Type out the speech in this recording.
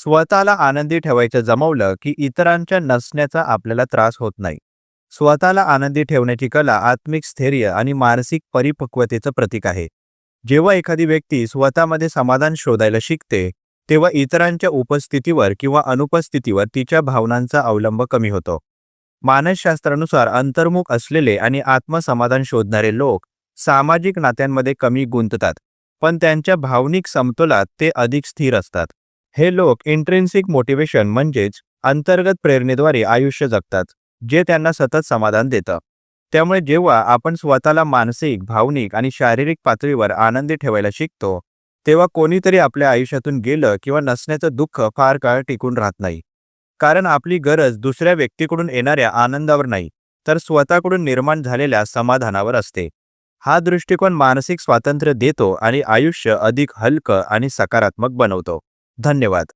स्वतःला आनंदी ठेवायचं जमवलं की इतरांच्या नसण्याचा आपल्याला त्रास होत नाही. स्वतःला आनंदी ठेवण्याची कला आत्मिक स्थैर्य आणि मानसिक परिपक्वतेचं प्रतीक आहे. जेव्हा एखादी व्यक्ती स्वतःमध्ये समाधान शोधायला शिकते तेव्हा इतरांच्या उपस्थितीवर किंवा अनुपस्थितीवर तिच्या भावनांचा अवलंब कमी होतो. मानसशास्त्रानुसार अंतर्मुख असलेले आणि आत्मसमाधान शोधणारे लोक सामाजिक नात्यांमध्ये कमी गुंततात पण त्यांच्या भावनिक समतोलात ते अधिक स्थिर असतात. हे लोक इंट्रेन्सिक मोटिवेशन म्हणजेच अंतर्गत प्रेरणेद्वारे आयुष्य जगतात जे त्यांना सतत समाधान देतं. त्यामुळे जेव्हा आपण स्वतःला मानसिक भावनिक आणि शारीरिक पातळीवर आनंदी ठेवायला शिकतो तेव्हा कोणीतरी आपल्या आयुष्यातून गेलं किंवा नसण्याचं दुःख फार काळ टिकून राहत नाही. कारण आपली गरज दुसऱ्या व्यक्तीकडून येणाऱ्या आनंदावर नाही तर स्वतःकडून निर्माण झालेल्या समाधानावर असते. हा दृष्टिकोन मानसिक स्वातंत्र्य देतो आणि आयुष्य अधिक हलकं आणि सकारात्मक बनवतो. धन्यवाद.